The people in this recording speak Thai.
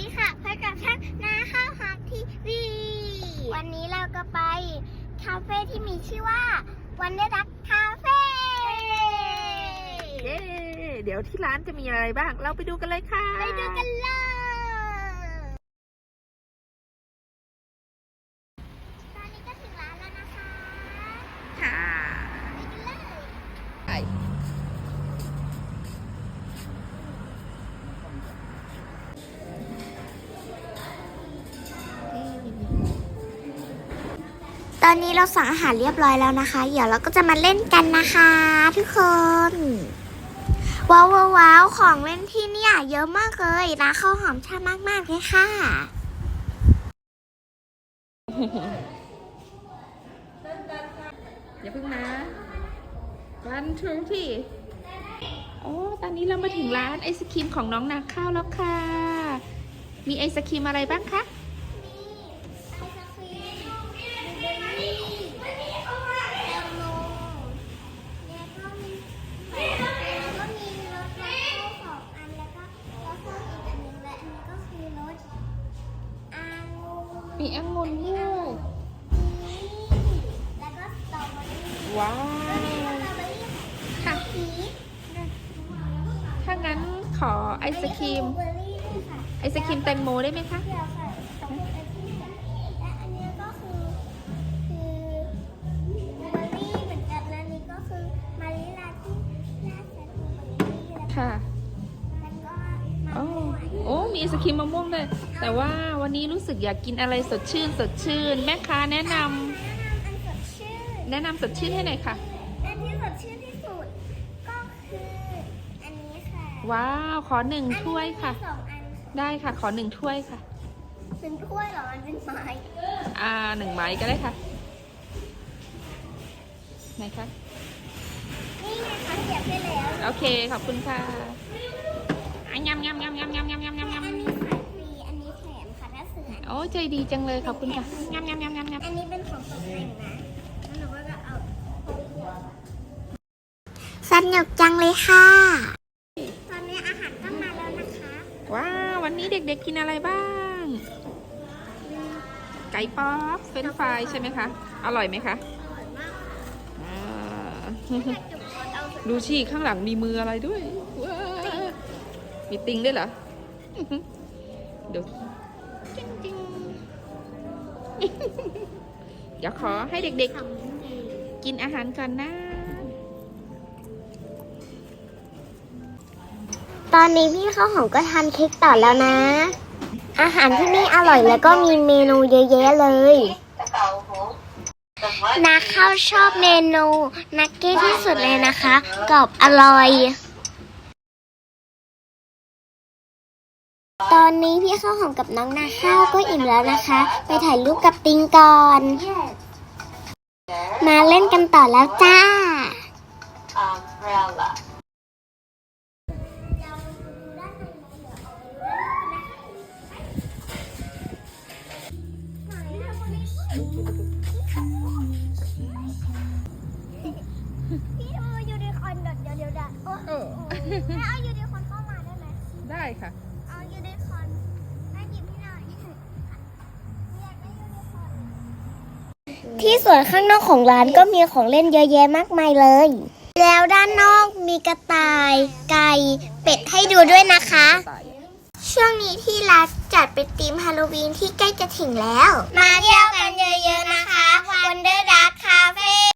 ดีค่ะพบกับช่างนาข้าวหอมทีวี วันนี้เราก็ไป คาเฟ่ที่มีชื่อว่า วันเดรักคาเฟ่เย้เดี๋ยวที่ร้านจะมีอะไรบ้าง เราไปดูกันเลยค่ะ ไปดูกันเลย อนนี้เราสั่งอาหารเรียบร้อยแล้วนะคะ เดี๋ยวเราก็จะมาเล่นกันนะคะ ทุกคน ว้าวว้าวว้าวของเล่นที่เนี่ยเยอะมากเลยร้านข้าวหอมชามากมากๆเลยค่ะอย่าเพิ่งนะวันทูที่โอ้ตอนนี้เรามาถึงร้านไอศครีมของน้องนาข้าวแล้วค่ะ มีไอศครีมอะไรบ้างคะ มีองุ่นด้วย แล้วก็สตรอเบอรี่ว้าก็มีสวตรอเบอรี่ค่ะพีชถ้างั้นขอไอศครีมบลูเบอร์รี่ด้วยค่ะไอศครีมแตงโมได้ไหมคะ เดี๋ยวค่ะขอบคุณไอศครีมค่ะและอันนี้ก็คือคือบลูเบอร์รี่เหมือนกันและอันนี้ก็คือมาริลาที่ราดใส่บลูเบอร์รี่แล้วก็ ค่ะแล้วก็โอ้มะม่วงโอ้มีไอศครีมมะม่วงด้วยแต่ว่าวันนี้รู้สึกอยากกินอะไรสดชื่น สดชื่น แม่ค้าแนะนำแนะนำอันสดชื่นแนะนำสดชื่นให้หน่อยค่ะ อันที่สดชื่นที่สุดก็คืออันนี้ค่ะว้าวขอหนึ่งถ้วยค่ะ อันนี้มีสองอันค่ะได้ค่ะ ขอหนึ่งถ้วยค่ะ เป็นถ้วยเหรอมันเป็นไม้อ่าหนึ่งไม้ก็ได้ค่ะ ไหนคะ นี่ไงคะเสียบไปแล้ว โอเค ขอบคุณค่ะ อะยำยำยำยำยำยำยำยำยอันนี้ขายฟรี อันนี้แถมค่ะถ้าซื้อโอ้ใจดีจังเลยขอบคุณค่ะยำยำยำยำยำอันนี้เป็นของตกแต่งนะแล้วหนูก็จะเอาสนุกจังเลยค่ะ ตอนนี้อาหารก็มาแล้วนะคะ ว้าว วันนี้เด็กๆกินอะไรบ้าง ไก่ป๊อปเฟรนฟรายใช่ไหมคะ อร่อยไหมคะ อร่อยมากดูชีข้างหลังมีมืออะไรด้วยว้า มีติงด้วยเหรอ เดี๋ยวจิ้งจิ้งเดี๋ยวขอให้เด็กขำดีๆกินอาหารก่อนนะ ตอนนี้พี่ข้าวหอมก็ทานเค้กต่อแล้วนะ อาหารที่นี่อร่อยแล้วก็มีเมนูเยอะแยะเลยนาข้าวชอบเมนูนักเก็ตที่สุดเลยนะคะกรอบอร่อย ตอนนี้พี่ข้าวหอมกับน้องนาข้าวก็อิ่มแล้วนะคะ ไปถ่ายรูปกับติงก่อน มาเล่นกันต่อแล้วจ้า umbrella. พี่เอายูนิคอร์นเดี๋ยวเดี๋ยวเดี๋ยวเดี๋ยวโอ้เออแม่เอายูนิคอร์นเข้ามาได้ไหมได้ค่ะ ที่สวนข้างนอกของร้านก็มีของเล่นเยอะแยะมากมายเลย แล้วด้านนอกมีกระต่าย ไก่เป็ดให้ดูด้วยนะคะ ช่วงนี้ที่ร้านจัดเป็นธีมฮาโลวีนที่ใกล้จะถึงแล้ว มาเที่ยวกันเยอะๆนะคะวันเดอร์ดักคาเฟ่